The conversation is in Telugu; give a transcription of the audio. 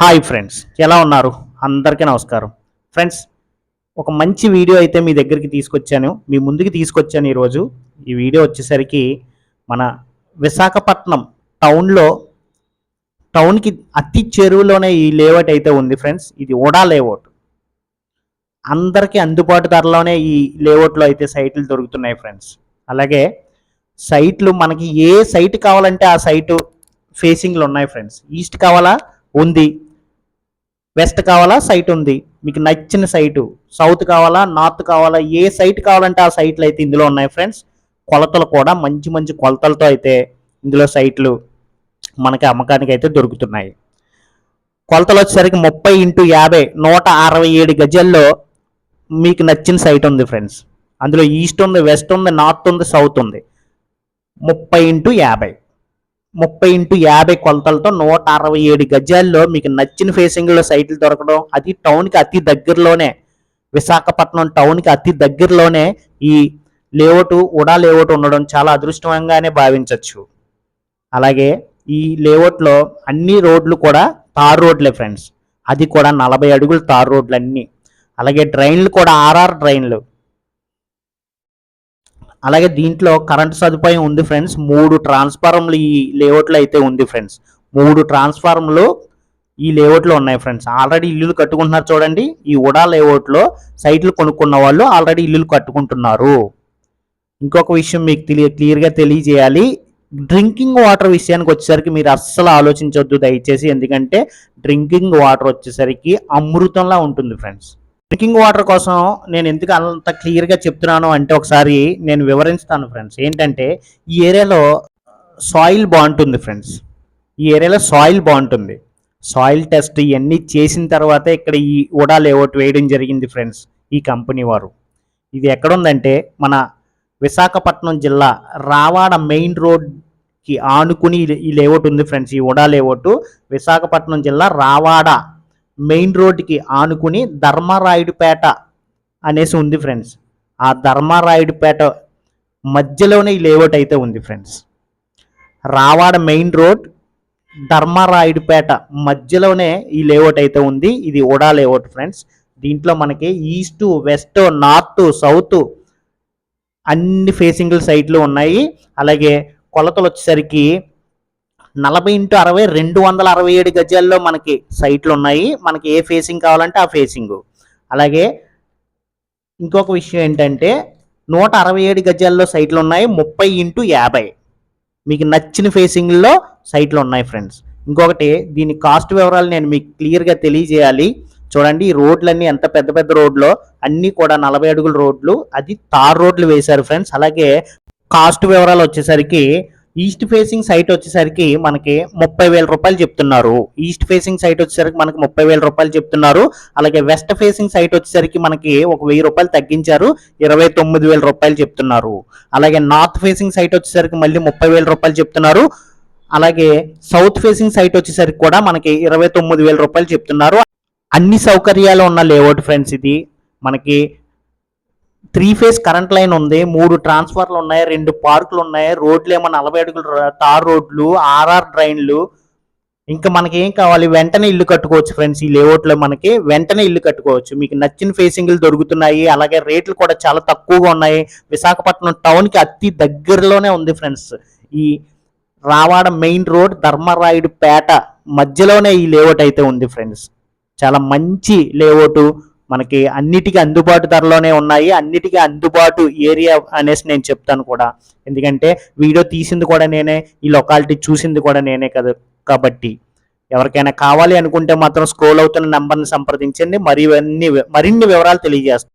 హాయ్ ఫ్రెండ్స్ ఎలా ఉన్నారు? అందరికీ నమస్కారం. ఫ్రెండ్స్ ఒక మంచి వీడియో అయితే మీ దగ్గరికి తీసుకొచ్చాను. మీ ముందుకి తీసుకొచ్చాను ఈరోజు. ఈ వీడియో వచ్చేసరికి మన విశాఖపట్నం టౌన్లో టౌన్కి అతి చెరువులోనే ఈ లేఅవుట్ అయితే ఉంది ఫ్రెండ్స్ ఇది ఓడా లేఅవుట్. అందరికీ అందుబాటు ధరలోనే ఈ లేఅవుట్లో అయితే సైట్లు దొరుకుతున్నాయి ఫ్రెండ్స్ అలాగే సైట్లు మనకి ఏ సైట్ కావాలంటే ఆ సైటు ఫేసింగ్లు ఉన్నాయి ఫ్రెండ్స్ ఈస్ట్ కావాలా? ఉంది. వెస్ట్ కావాలా? సైట్ ఉంది. మీకు నచ్చిన సైటు. సౌత్ కావాలా? నార్త్ కావాలా? ఏ సైట్ కావాలంటే ఆ సైట్లు అయితే ఇందులో ఉన్నాయి ఫ్రెండ్స్. కొలతలు కూడా మంచి మంచి కొలతలతో అయితే ఇందులో సైట్లు మనకి అమ్మకానికి అయితే దొరుకుతున్నాయి. కొలతలు వచ్చేసరికి ముప్పై ఇంటూ యాభై నూట అరవై ఏడు గజల్లో మీకు నచ్చిన సైట్ ఉంది ఫ్రెండ్స్. అందులో ఈస్ట్ ఉంది వెస్ట్ ఉంది నార్త్ ఉంది సౌత్ ఉంది. ముప్పై ఇంటూ యాభై. ముప్పై ఇంటూ యాభై కొలతలతో నూట అరవై ఏడు గజాల్లో మీకు నచ్చిన ఫేసింగ్లో సైట్లు దొరకడం అది టౌన్కి అతి దగ్గరలోనే విశాఖపట్నం టౌన్కి అతి దగ్గరలోనే ఈ లేఅవుట్ ఉడా లేఅవుట్ ఉండడం చాలా అదృష్టంగానే భావించవచ్చు అలాగే ఈ లేఅవుట్లో అన్ని రోడ్లు కూడా తార్ రోడ్లే ఫ్రెండ్స్ అది కూడా నలభై అడుగులు తార్ రోడ్లు అన్నీ అలాగే డ్రైన్లు కూడా ఆర్ఆర్ డ్రైన్లు అలాగే దీంట్లో కరెంట్ సదుపాయం ఉంది ఫ్రెండ్స్ మూడు ట్రాన్స్ఫార్మర్లు ఈ లేఅవుట్లో అయితే ఉంది ఫ్రెండ్స్ మూడు ట్రాన్స్ఫార్మర్లు ఈ లేఅవుట్లో ఉన్నాయి ఫ్రెండ్స్ ఆల్రెడీ ఇల్లులు కట్టుకుంటున్నారు చూడండి. ఈ ఉడా లేఅవుట్లో సైట్లు కొనుక్కున్న వాళ్ళు ఆల్రెడీ ఇల్లులు కట్టుకుంటున్నారు. ఇంకొక విషయం మీకు తెలియ క్లియర్గా తెలియజేయాలి. డ్రింకింగ్ వాటర్ విషయానికి వచ్చేసరికి మీరు అస్సలు ఆలోచించవద్దు దయచేసి. ఎందుకంటే డ్రింకింగ్ వాటర్ వచ్చేసరికి అమృతంలా ఉంటుంది ఫ్రెండ్స్ డ్రింకింగ్ వాటర్ కోసం నేను ఎందుకు అంత క్లియర్గా చెప్తున్నాను అంటే ఒకసారి నేను వివరిస్తాను ఫ్రెండ్స్. ఏంటంటే ఈ ఏరియాలో సాయిల్ బాగుంటుంది ఫ్రెండ్స్. ఈ ఏరియాలో సాయిల్ బాగుంటుంది. సాయిల్ టెస్ట్ ఇవన్నీ చేసిన తర్వాత ఇక్కడ ఈ ఉడా లేఅవుట్ వేయడం జరిగింది ఫ్రెండ్స్ ఈ కంపెనీ వారు. ఇది ఎక్కడుందంటే మన విశాఖపట్నం జిల్లా రావాడ మెయిన్ రోడ్కి ఆనుకుని ఈ- ఈ లేఅవుట్ ఉంది ఫ్రెండ్స్. ఈ ఉడా లేఅవుట్ విశాఖపట్నం జిల్లా రావాడ మెయిన్ రోడ్కి ఆనుకుని ధర్మరాయుడుపేట అనేసి ఉంది ఫ్రెండ్స్. ఆ ధర్మరాయుడుపేట మధ్యలోనే ఈ లేఅవుట్ అయితే ఉంది friends. Ravada main road Dharmarayudupeta మధ్యలోనే ఈ లేఅవుట్ అయితే ఉంది. ఇది ఓడా లేఅవుట్ ఫ్రెండ్స్. దీంట్లో మనకి ఈస్ట్ వెస్ట్ నార్త్ సౌత్ అన్ని ఫేసింగ్ల సైట్లు ఉన్నాయి. అలాగే కొలతలు వచ్చేసరికి నలభై ఇంటూ అరవై రెండు వందల అరవై ఏడు గజాల్లో మనకి సైట్లు ఉన్నాయి. మనకి ఏ ఫేసింగ్ కావాలంటే ఆ ఫేసింగ్. అలాగే ఇంకొక విషయం ఏంటంటే నూట అరవై ఏడు గజాల్లో సైట్లు ఉన్నాయి. ముప్పై ఇంటూ యాభై. మీకు నచ్చిన ఫేసింగ్లో సైట్లు ఉన్నాయి ఫ్రెండ్స్. ఇంకొకటి దీని కాస్ట్ వివరాలు నేను మీకు క్లియర్గా తెలియజేయాలి. చూడండి ఈ రోడ్లన్నీ ఎంత పెద్ద పెద్ద రోడ్లో అన్నీ కూడా నలభై అడుగుల రోడ్లు. అది తార్ రోడ్లు వేశారు ఫ్రెండ్స్. అలాగే కాస్ట్ వివరాలు వచ్చేసరికి ఈస్ట్ ఫేసింగ్ సైట్ వచ్చేసరికి మనకి ముప్పై వేల రూపాయలు చెప్తున్నారు. ఈస్ట్ ఫేసింగ్ సైట్ వచ్చేసరికి మనకి ముప్పై వేల రూపాయలు చెప్తున్నారు. అలాగే వెస్ట్ ఫేసింగ్ సైట్ వచ్చేసరికి మనకి ఒక వెయ్యి రూపాయలు తగ్గించారు. ఇరవై తొమ్మిది వేల రూపాయలు చెప్తున్నారు. అలాగే నార్త్ ఫేసింగ్ సైట్ వచ్చేసరికి మళ్ళీ ముప్పై వేల రూపాయలు చెప్తున్నారు. అలాగే సౌత్ ఫేసింగ్ సైట్ వచ్చేసరికి కూడా మనకి ఇరవై తొమ్మిది వేల రూపాయలు చెప్తున్నారు. అన్ని సౌకర్యాలు ఉన్న లేఅవుట్ ఫ్రెండ్స్ ఇది. మనకి త్రీ ఫేస్ కరెంట్ లైన్ ఉంది. మూడు ట్రాన్స్ఫర్లు ఉన్నాయి. రెండు పార్కులు ఉన్నాయి. రోడ్లు ఏమో నలభై అడుగులు టార్ తార్ రోడ్లు ఆర్ఆర్ డ్రైన్లు. ఇంకా మనకి ఏం కావాలి? వెంటనే ఇల్లు కట్టుకోవచ్చు ఫ్రెండ్స్. ఈ లేఅవుట్లో మనకి వెంటనే ఇల్లు కట్టుకోవచ్చు. మీకు నచ్చిన ఫేసింగ్లు దొరుకుతున్నాయి. అలాగే రేట్లు కూడా చాలా తక్కువగా ఉన్నాయి. విశాఖపట్నం టౌన్కి అతి దగ్గరలోనే ఉంది ఫ్రెండ్స్. ఈ రావాడ మెయిన్ రోడ్ ధర్మరాయుడు పేట మధ్యలోనే ఈ లేఅవుట్ అయితే ఉంది ఫ్రెండ్స్. చాలా మంచి లేఅవుట్. మనకి అన్నిటికీ అందుబాటు ధరలోనే ఉన్నాయి. అన్నిటికీ అందుబాటు ఏరియా అనేసి నేను చెప్తాను కూడా. ఎందుకంటే వీడియో తీసింది కూడా నేనే ఈ లొకాలిటీ చూసింది కూడా నేనే కదా. కాబట్టి ఎవరికైనా కావాలి అనుకుంటే మాత్రం స్క్రోల్ అవుతున్న నంబర్ని సంప్రదించండి. మరి ఇవన్నీ మరిన్ని వివరాలు తెలియజేస్తాను.